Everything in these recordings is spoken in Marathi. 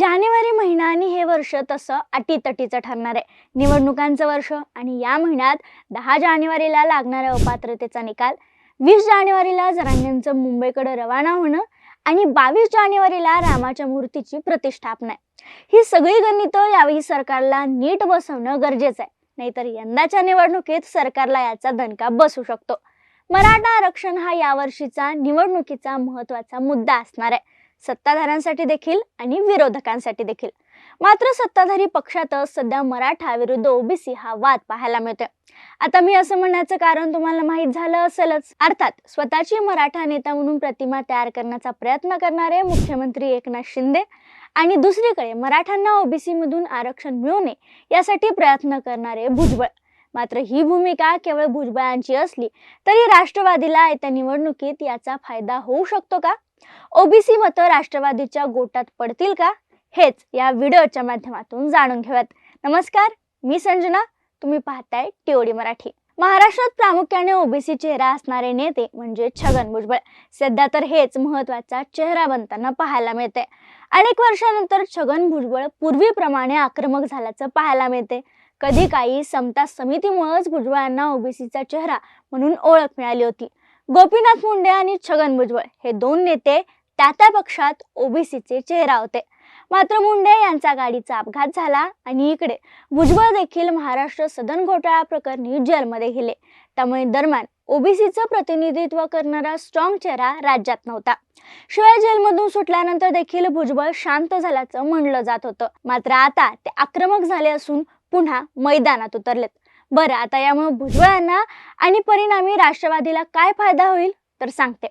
जानेवारी महिना आणि हे वर्ष तसं अटीतटीचं ठरणार आहे. निवडणुकांचं वर्ष आणि या महिन्यात दहा जानेवारीला लागणाऱ्या अपात्रतेचा निकाल वीस जानेवारीला जरांगेंचं मुंबईकडे रवाना होणं आणि बावीस जानेवारीला रामाच्या मूर्तीची प्रतिष्ठापना आहे. ही सगळी गणितं यावेळी सरकारला नीट बसवणं गरजेचं आहे. नाहीतर यंदाच्या निवडणुकीत सरकारला याचा दणका बसू शकतो. मराठा आरक्षण हा यावर्षीचा निवडणुकीचा महत्त्वाचा मुद्दा असणार आहे. सत्ताधाऱ्यांसाठी देखील आणि विरोधकांसाठी देखील. मात्र सत्ताधारी पक्षातच सध्या मराठा विरुद्ध ओबीसी हा वाद पाहायला मिळतोय. आता मी असं म्हणण्याचं कारण तुम्हाला माहीत झालं असेलच. अर्थात स्वतःची मराठा नेता म्हणून प्रतिमा तयार करण्याचा प्रयत्न करणारे मुख्यमंत्री एकनाथ शिंदे आणि दुसरीकडे मराठ्यांना ओबीसी मधून आरक्षण मिळू नये यासाठी प्रयत्न करणारे भुजबळ. मात्र ही भूमिका केवळ भुजबळांची असली तरी राष्ट्रवादीला येत्या निवडणुकीत याचा फायदा होऊ शकतो का? ओबीसी मतं राष्ट्रवादीच्या गोटात पडतील का? हेच या व्हिडिओच्या माध्यमातून जाणून घेऊयात. नमस्कार मी संजना. तुम्ही पाहताय टिओडी मराठी. महाराष्ट्रात प्रामुख्याने ओबीसी चेहरा असणारे नेते म्हणजे छगन भुजबळ. सध्या तर हेच महत्त्वाचा चेहरा बनताना पाहायला मिळते अनेक वर्षानंतर छगन भुजबळ पूर्वीप्रमाणे आक्रमक झाल्याचं पाहायला मिळते कधी काही समता समितीमुळेच भुजबळांना ओबीसीचा चेहरा म्हणून ओळख मिळाली होती. गोपीनाथ मुंडे आणि छगन भुजबळ हे दोन नेते त्या त्या पक्षात ओबीसीचे चेहरा होते. मात्र मुंडे यांचा गाडीचा अपघात झाला आणि इकडे भुजबळ देखील महाराष्ट्र सदन घोटाळा प्रकरणी जेलमध्ये गेले. त्यामुळे दरम्यान ओबीसीचं प्रतिनिधित्व करणारा स्ट्रॉंग चेहरा राज्यात नव्हता. शिवाय जेलमधून सुटल्यानंतर देखील भुजबळ शांत झाल्याचं म्हणलं जात होतं. मात्र आता ते आक्रमक झाले असून पुन्हा मैदानात उतरलेत. बरं आता यामुळे भुजबळांना आणि परिणामी राष्ट्रवादीला काय फायदा होईल? तर सांगते.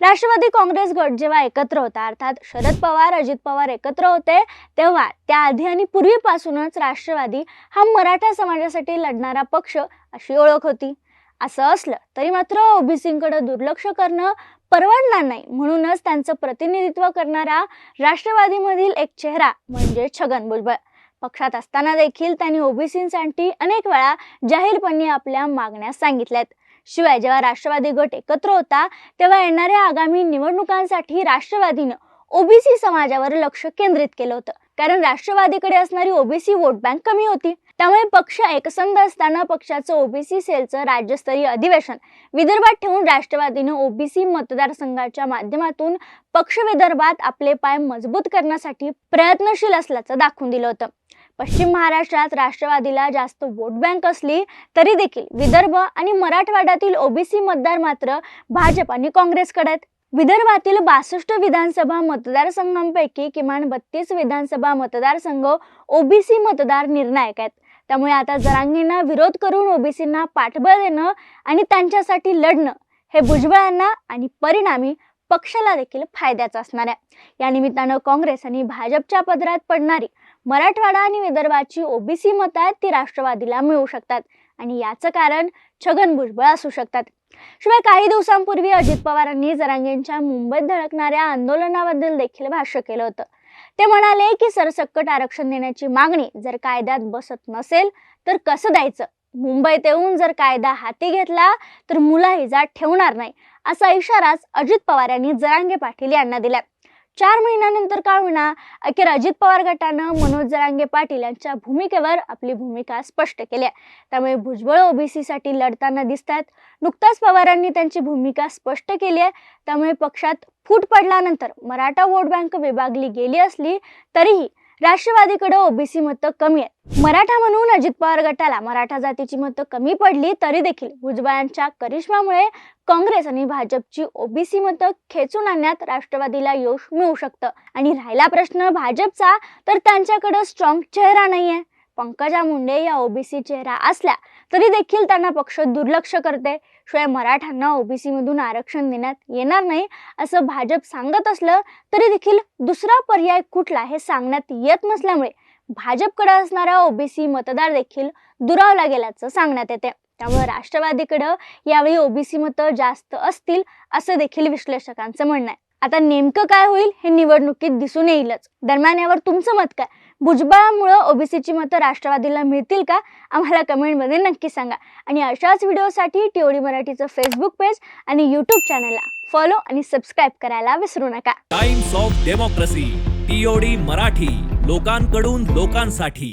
राष्ट्रवादी काँग्रेस गट जेव्हा एकत्र होता अर्थात शरद पवार अजित पवार एकत्र होते तेव्हा त्याआधी आणि पूर्वीपासूनच राष्ट्रवादी हा मराठा समाजासाठी लढणारा पक्ष अशी ओळख होती. असं असलं तरी मात्र ओबीसीकडे दुर्लक्ष करणं परवडणार नाही. म्हणूनच त्यांचं प्रतिनिधित्व करणारा राष्ट्रवादीमधील एक चेहरा म्हणजे छगन भुजबळ. पक्षात असताना देखील त्यांनी ओबीसींसाठी अनेक वेळा जाहीरपणे आपल्या मागण्या सांगितल्यात. शिवाय जेव्हा राष्ट्रवादी गट एकत्र होता तेव्हा येणाऱ्या आगामी निवडणुकांसाठी राष्ट्रवादीनं ओबीसी समाजावर लक्ष केंद्रित केलं होतं. कारण राष्ट्रवादीकडे असणारी ओबीसी वोट बँक कमी होती. त्यामुळे पक्ष एकसंध असताना पक्षाचं ओबीसी सेलचं राज्यस्तरीय अधिवेशन विदर्भात ठेवून राष्ट्रवादीनं ओबीसी मतदारसंघाच्या माध्यमातून पक्ष विदर्भात आपले पाय मजबूत करण्यासाठी प्रयत्नशील असल्याचं दाखवून दिलं होतं. पश्चिम महाराष्ट्रात राष्ट्रवादीला जास्त वोट बँक असली तरी देखील विदर्भ आणि मराठवाड्यातील ओबीसी मतदार मात्र भाजप आणि काँग्रेसकडे आहेत. विदर्भातील बासष्ट विधानसभा मतदारसंघांपैकी किमान बत्तीस विधानसभा मतदारसंघ ओबीसी मतदार निर्णायक आहेत. त्यामुळे आता जरांगींना विरोध करून ओबीसींना पाठबळ देणं आणि त्यांच्यासाठी लढणं हे भुजबळांना आणि परिणामी पक्षाला देखील फायद्याचं असणार आहे. या निमित्तानं काँग्रेस आणि भाजपच्या पदरात पडणारी मराठवाडा आणि विदर्भाची ओबीसी मतं आहेत ती राष्ट्रवादीला मिळू शकतात. आणि याचं कारण छगन भुजबळ असू शकतात. शिवाय काही दिवसांपूर्वी अजित पवारांनी जरांगेंच्या मुंबईत धडकणाऱ्या आंदोलनाबद्दल देखील भाष्य केलं होतं. ते म्हणाले की सरसकट आरक्षण देण्याची मागणी जर कायद्यात बसत नसेल तर कसं द्यायचं? मुंबईत येऊन जर कायदा हाती घेतला तर मुलाहिजा ठेवणार नाही असा इशाराच अजित पवार यांनी जरांगे पाटील यांना दिला चार महिन्यानंतर का होईना अखेर अजित पवार गटानं मनोज जरांगे पाटील यांच्या भूमिकेवर आपली भूमिका स्पष्ट केली आहे. त्यामुळे भुजबळ ओबीसीसाठी लढताना दिसतात नुकताच पवारांनी त्यांची भूमिका स्पष्ट केली आहे. त्यामुळे पक्षात फूट पडल्यानंतर मराठा वोट बँक विभागली गेली असली तरीही राष्ट्रवादीकडे ओबीसी मतं कमी आहेत. मराठा म्हणून अजित पवार गटाला मराठा जातीची मतं कमी पडली तरी देखील भुजबळांच्या करिश्मामुळे काँग्रेस आणि भाजपची ओबीसी मतं खेचून आणण्यात राष्ट्रवादीला यश मिळू शकतं. आणि राहिला प्रश्न भाजपचा तर त्यांच्याकडे स्ट्रॉंग चेहरा नाहीये. पंकजा मुंडे या ओबीसी चेहरा असल्या तरी देखील त्यांना पक्ष दुर्लक्ष करते. शिवाय मराठ्यांना ओबीसीमधून आरक्षण देण्यात येणार नाही असं भाजप सांगत असलं तरी देखील दुसरा पर्याय कुठला हे सांगण्यात येत नसल्यामुळे भाजपकडे असणारा ओबीसी मतदार देखील दुरावला गेल्याचं सांगण्यात येते त्यामुळे राष्ट्रवादीकडं यावेळी ओबीसी मतं जास्त असतील असं देखील विश्लेषकांचं म्हणणं आहे. आता नेमकं काय होईल हे निवडणुकीत दिसून येईलच. दरम्यान यावर तुमचं मत काय? भुजबळामुळं ओबीसीची मतं राष्ट्रवादीला मिळतील का? आम्हाला कमेंटमध्ये नक्की सांगा. आणि अशाच व्हिडिओसाठी टीओडी मराठीचं फेसबुक पेज आणि यूट्यूब चॅनलला फॉलो आणि सबस्क्राईब करायला विसरू नका. Times of democracy TOD Marathi लोकांकडून लोकांसाठी.